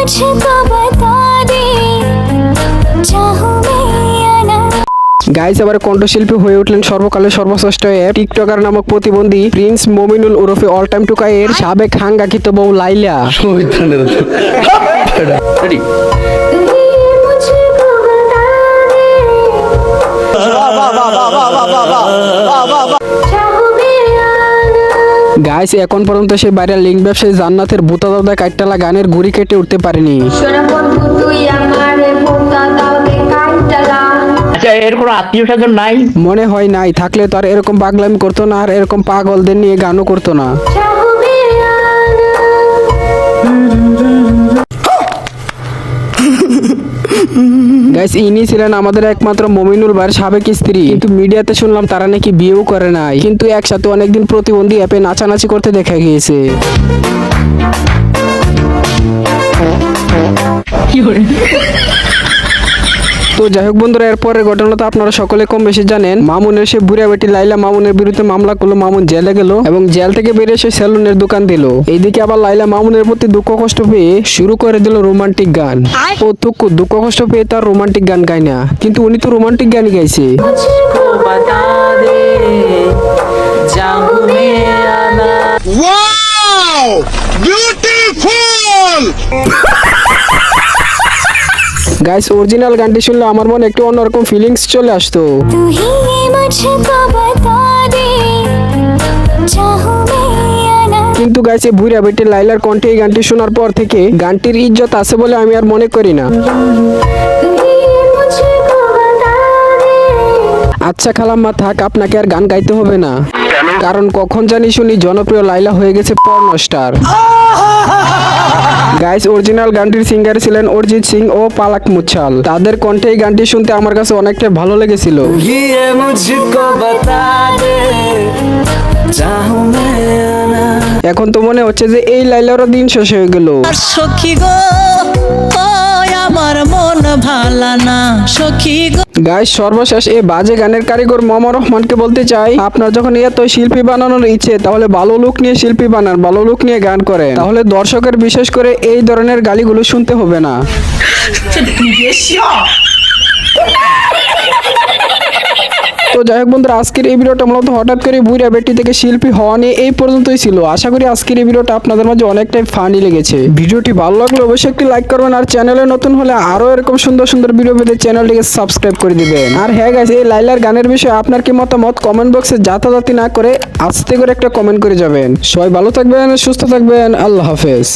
मुझको গাইজ আবার কণ্ঠশিল্পী হয়ে উঠলেন সর্বকালের সর্বশ্রেষ্ঠ এর। টিকটকার নামক প্রতিবন্ধী প্রিন্স মমিনুল ওরফে অল টাইম টুকা এর সাবেক হাঙ্গাকিত বউ লাইলা। গাইস এখন পর্যন্ত সে বাইরের লিঙ্ক ব্যবসায়ী জান্নাতের ভূতা দাদা কাইটালা গানের গুড়ি কেটে উঠতে পারেনি। আচ্ছা এর কোনো আত্মীয় স্বজন নাই? মনে হয় নাই থাকলে তো আর এরকম পাগলামি করতো না আর এরকম পাগলদের নিয়ে গানও করতো না। চাহবে গাইস ইনি ছিলেন আমাদের একমাত্র মমিনুল ভাইয়ের সাবেক স্ত্রী। কিন্তু মিডিয়াতে শুনলাম তারা নাকি বিয়েও করে নাই। কিন্তু একসাথে অনেকদিন প্রতিবন্ধী অ্যাপে নাচানাচি করতে দেখা গিয়েছে। তো যাই হোক বন্ধুরা, এরপরের ঘটনা তো আপনারা সকলে কম বেশি জানেন। মামুনের সে বুড়া বেটি লাইলা মামুনের বিরুদ্ধে মামলা করল, মামুন জেলে গেল এবং জেল থেকে বেরিয়ে সে সেলুনের দোকান দিল। এইদিকে আবার লাইলা মামুনের প্রতি দুঃখ কষ্ট পেয়ে শুরু করে দিল রোমান্টিক গান। ও দুঃখ কষ্ট পেয়ে তার রোমান্টিক গান গায় না। কিন্তু উনি তো রোমান্টিক গান গাইছে। গাইস অরিজিনাল গানটি শুনলে আমার মনে একটু অন্যরকম ফিলিংস চলে আসতো। কিন্তু গাইছে ভুইরা বেটে লাইলার কণ্ঠে এই গানটি শোনার পর থেকে গানটির ইজ্জত আছে বলে আমি আর মনে করি না। আচ্ছা খালাম্মা থাক আপনাকে আর গান গাইতে হবে না। কারণ কখন জানি শুনি জনপ্রিয় লাইলা হয়ে গেছে পর্ন স্টার গাইস অরিজিনাল গানটির সিঙ্গার ছিলেন অরিজিৎ সিং ও পালাক মুচ্ছাল। তাদের কণ্ঠে এই গানটি শুনতে আমার কাছে অনেকটা ভালো লেগেছিল। এখন তো মনে হচ্ছে যে এই লাইলারও দিন শেষ হয়ে গেল। সখী গো আমার ভালা না সখী গাইস সর্বশেষ এই বাজে গানের কারিগর মোহাম্মদ রহমানকে বলতে চাই আপনার যখন এত শিল্পী বানানোর ইচ্ছে তাহলে ভালো লুক নিয়ে শিল্পী বানান ভালো লুক নিয়ে গান করে তাহলে দর্শকের বিশেষ করে এই ধরনের গালিগুলো শুনতে হবে না। যাই হোক বন্ধুরা, আজকের এই ভিডিওটা মূলত হঠাৎ করে বুড়া বেটি থেকে শিল্পী হওয়া নিয়ে এই পর্যন্তই ছিল। আশা করি আজকের এই ভিডিওটা আপনাদের মাঝে অনেকটাই ফানি লেগেছে। ভিডিওটি ভালো লাগলে অবশ্যই একটি লাইক করবেন আর চ্যানেলে নতুন হলে আরও এরকম সুন্দর সুন্দর ভিডিও পেতে চ্যানেলটিকে সাবস্ক্রাইব করে দিবেন। আর হ্যাঁ গাইস এই লাইলার গানের বিষয়ে আপনার কি মতামত? কমেন্ট বক্সে জাতাজাতি না করে আস্তে করে একটা কমেন্ট করে যাবেন। সবাই ভালো থাকবেন, সুস্থ থাকবেন, আল্লাহ হাফেজ।